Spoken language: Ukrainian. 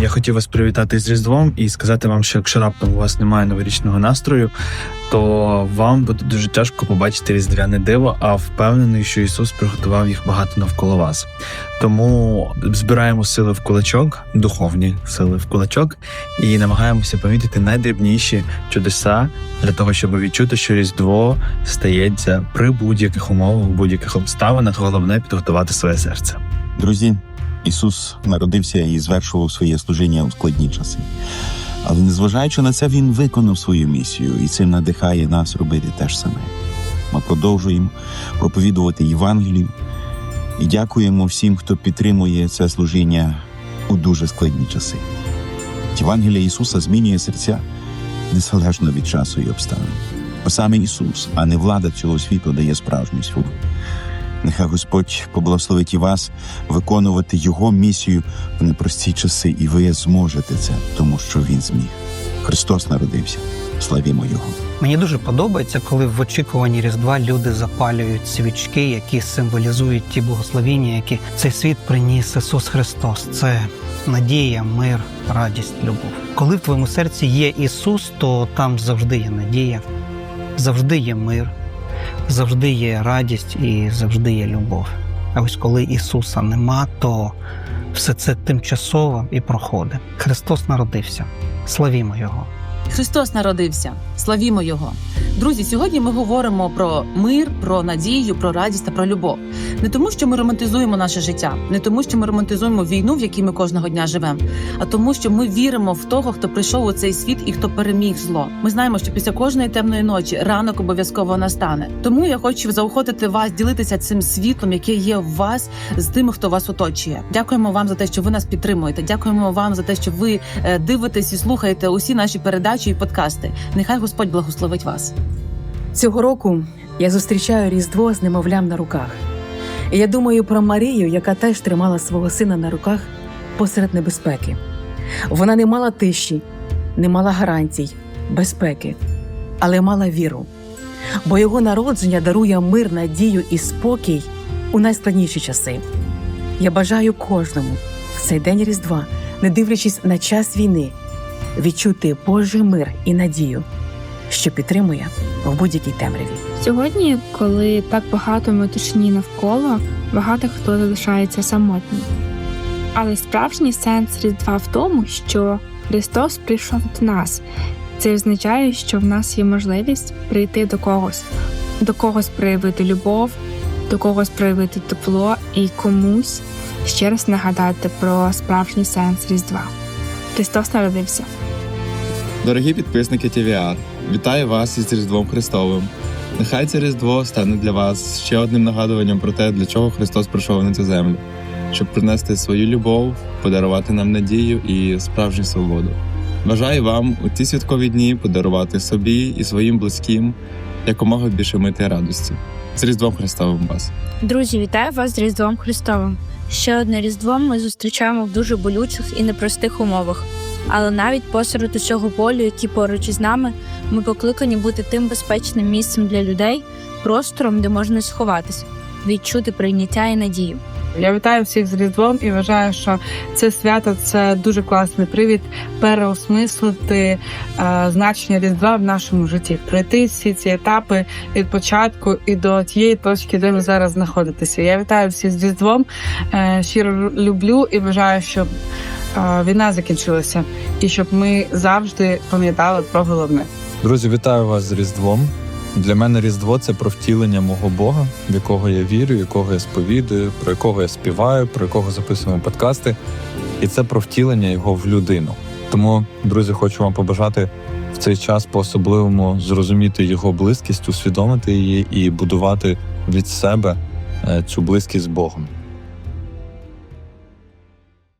Я хотів вас привітати з Різдвом і сказати вам, що якщо раптом у вас немає новорічного настрою, то вам буде дуже тяжко побачити різдвяне диво, а впевнений, що Ісус приготував їх багато навколо вас. Тому збираємо сили в кулачок, духовні сили в кулачок, і намагаємося помітити найдрібніші чудеса для того, щоб відчути, що Різдво стається при будь-яких умовах, будь-яких обставинах. Головне підготувати своє серце. Друзі, Ісус народився і звершував своє служіння у складні часи. Але незважаючи на це, Він виконав свою місію і цим надихає нас робити те ж саме. Ми продовжуємо проповідувати Євангелію і дякуємо всім, хто підтримує це служіння у дуже складні часи. Євангелія Ісуса змінює серця незалежно від часу і обставин. Бо саме Ісус, а не влада цього світу, дає справжню силу. Нехай Господь поблагословить і вас виконувати Його місію в непрості часи, і ви зможете це, тому що Він зміг. Христос народився. Славімо Його. Мені дуже подобається, коли в очікуванні Різдва люди запалюють свічки, які символізують ті благословіння, які цей світ приніс Ісус Христос. Це надія, мир, радість, любов. Коли в твоєму серці є Ісус, то там завжди є надія, завжди є мир, завжди є радість і завжди є любов. А ось коли Ісуса нема, то все це тимчасово і проходить. Христос народився. Славімо Його! Христос народився. Славімо Його. Друзі, сьогодні ми говоримо про мир, про надію, про радість та про любов. Не тому, що ми романтизуємо наше життя, не тому, що ми романтизуємо війну, в якій ми кожного дня живемо, а тому, що ми віримо в того, хто прийшов у цей світ і хто переміг зло. Ми знаємо, що після кожної темної ночі ранок обов'язково настане. Тому я хочу заохотити вас ділитися цим світлом, яке є в вас, з тими, хто вас оточує. Дякуємо вам за те, що ви нас підтримуєте. Дякуємо вам за те, що ви е, дивитесь і слухаєте усі наші передачі і подкасти. Нехай Господь благословить вас. Цього року я зустрічаю Різдво з немовлям на руках. Я думаю про Марію, яка теж тримала свого сина на руках посеред небезпеки. Вона не мала тиші, не мала гарантій, безпеки, але мала віру. Бо його народження дарує мир, надію і спокій у найскладніші часи. Я бажаю кожному в цей день Різдва, не дивлячись на час війни, відчути Божий мир і надію, що підтримує в будь-якій темряві. Сьогодні, коли так багато метушні навколо, багато хто залишається самотнім. Але справжній сенс Різдва в тому, що Христос прийшов до нас. Це означає, що в нас є можливість прийти до когось, до когось проявити любов, до когось проявити тепло і комусь ще раз нагадати про справжній сенс Різдва. Христос народився. Дорогі підписники TVR, вітаю вас із Різдвом Христовим. Нехай це Різдво стане для вас ще одним нагадуванням про те, для чого Христос прийшов на цю землю, щоб принести свою любов, подарувати нам надію і справжню свободу. Бажаю вам у ці святкові дні подарувати собі і своїм близьким якомога більше мити радості. З Різдвом Христовим вас! Друзі, вітаю вас з Різдвом Христовим. Ще одне Різдво ми зустрічаємо в дуже болючих і непростих умовах. Але навіть посеред усього болю, який поруч із нами, ми покликані бути тим безпечним місцем для людей, простором, де можна сховатися, відчути прийняття і надію. Я вітаю всіх з Різдвом і вважаю, що це свято це дуже класний привід переосмислити е, значення Різдва в нашому житті, пройти всі ці етапи від початку і до тієї точки, де ви зараз знаходитеся. Я вітаю всіх з Різдвом. Е, щиро люблю і бажаю, щоб е, війна закінчилася, і щоб ми завжди пам'ятали про головне. Друзі, вітаю вас з Різдвом. Для мене Різдво це про втілення мого Бога, в якого я вірю, якого я сповідую, про якого я співаю, про якого записуємо подкасти. І це про втілення його в людину. Тому, друзі, хочу вам побажати в цей час по-особливому зрозуміти його близькість, усвідомити її і будувати від себе е, цю близькість з Богом.